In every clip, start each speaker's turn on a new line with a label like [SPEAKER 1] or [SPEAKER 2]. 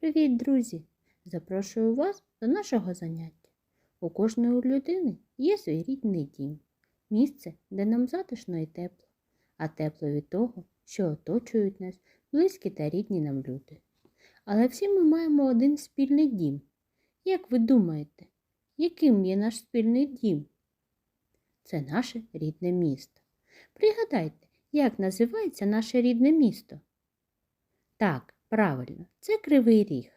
[SPEAKER 1] Привіт, друзі! Запрошую вас до нашого заняття. У кожної людини є свій рідний дім, місце, де нам затишно і тепло, а тепло від того, що оточують нас близькі та рідні нам люди. Але всі ми маємо один спільний дім. Як ви думаєте, яким є наш спільний дім? Це наше рідне місто. Пригадайте, як називається наше рідне місто? Так, правильно, це Кривий Ріг,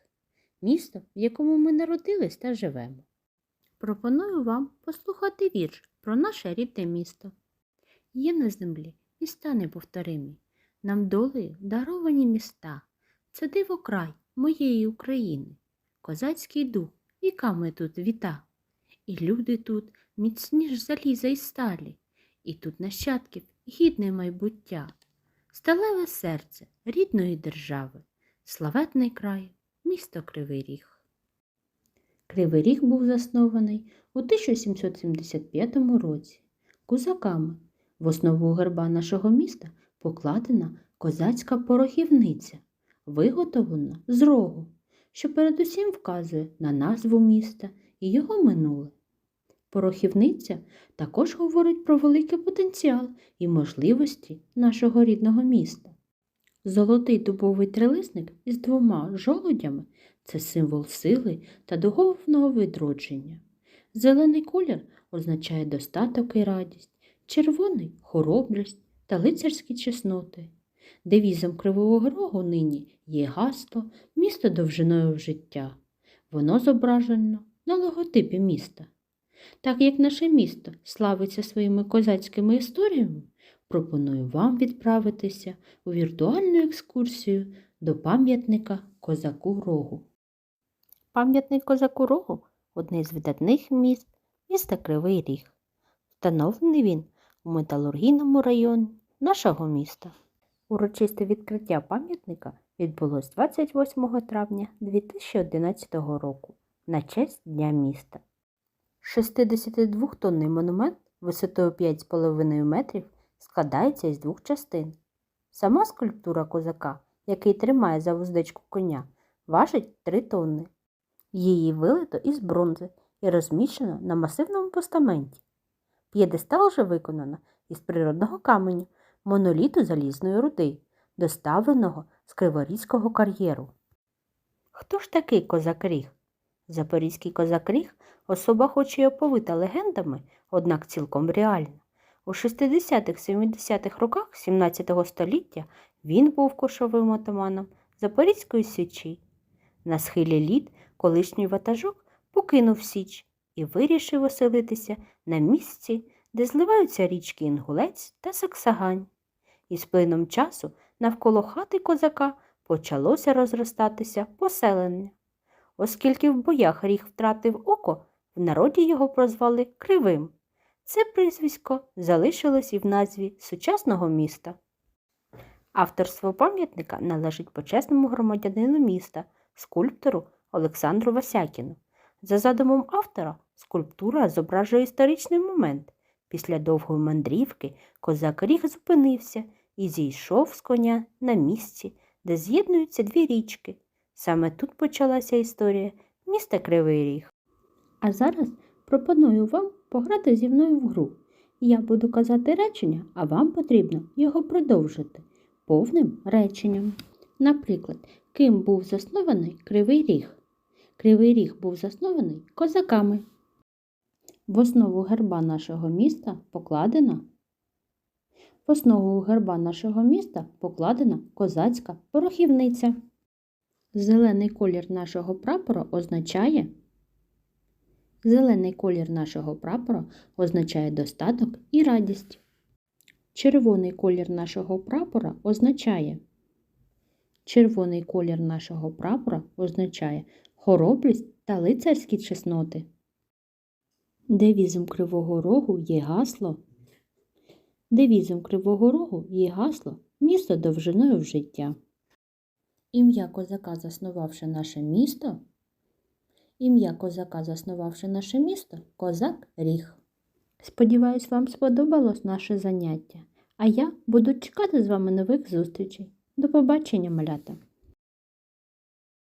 [SPEAKER 1] місто, в якому ми народились та живемо. Пропоную вам послухати вірш про наше рідне місто. Є на землі міста неповторимі, нам долею даровані міста. Це диво край моєї України, козацький дух віками тут віта. І люди тут міцні ж заліза й сталі, і тут нащадків гідне майбуття. Сталеве серце рідної держави, славетний край, місто Кривий Ріг. Кривий Ріг був заснований у 1775 році козаками. В основу герба нашого міста покладена козацька порохівниця, виготовлена з рогу, що передусім вказує на назву міста і його минуле. Порохівниця також говорить про великий потенціал і можливості нашого рідного міста. Золотий дубовий трилисник із двома жолудями це символ сили та духовного відродження. Зелений колір означає достаток і радість, червоний хоробрість та лицарські чесноти. Девізом Кривого Рогу нині є гасло місто довжиною в життя. Воно зображено на логотипі міста. Так як наше місто славиться своїми козацькими історіями, пропоную вам відправитися у віртуальну екскурсію до пам'ятника Козаку Рогу. Пам'ятник Козаку Рогу одне з видатних міст міста Кривий Ріг. Встановлений він у металургійному районі нашого міста. Урочисте відкриття пам'ятника відбулось 28 травня 2011 року на честь Дня міста. 62-тонний монумент висотою 5,5 метрів складається із двох частин. Сама скульптура козака, який тримає за вуздечку коня, важить 3 тонни. Її вилито із бронзи і розміщено на масивному постаменті. П'єдестал же виконано із природного каменю, моноліту залізної руди, доставленого з Криворізького кар'єру. Хто ж такий козак Ріг? Запорізький козак Ріг особа хоч і оповита легендами, однак цілком реальна. У 60-70-х роках 17 століття він був кошовим отаманом Запорізької січі. На схилі літ колишній ватажок покинув Січ і вирішив оселитися на місці, де зливаються річки Інгулець та Саксагань. І з плином часу навколо хати козака почалося розростатися поселення. Оскільки в боях ріг втратив око, в народі його прозвали Кривим. Це прізвисько залишилось і в назві сучасного міста. Авторство пам'ятника належить почесному громадянину міста, скульптору Олександру Васякіну. За задумом автора, скульптура зображує історичний момент. Після довгої мандрівки козак ріг зупинився і зійшов з коня на місці, де з'єднуються дві річки. Саме тут почалася історія міста Кривий Ріг. А зараз пропоную вам пограти зі мною в гру. Я буду казати речення, а вам потрібно його продовжити повним реченням. Наприклад, ким був заснований Кривий Ріг? Кривий Ріг був заснований козаками. В основу герба нашого міста покладена в основу герба нашого міста покладена козацька порохівниця. Зелений колір нашого прапора означає Зелений колір нашого прапора означає достаток і радість. Червоний колір нашого прапора означає Червоний колір нашого прапора означає хоробрість та лицарські чесноти. Девізом Кривого Рогу є гасло. Девізом Кривого Рогу є гасло місто довжиною в життя. Ім'я козака, заснувавши наше місто. Ім'я козака, заснувавши наше місто, козак Ріг. Сподіваюсь, вам сподобалось наше заняття, а я буду чекати з вами нових зустрічей. До побачення, малята!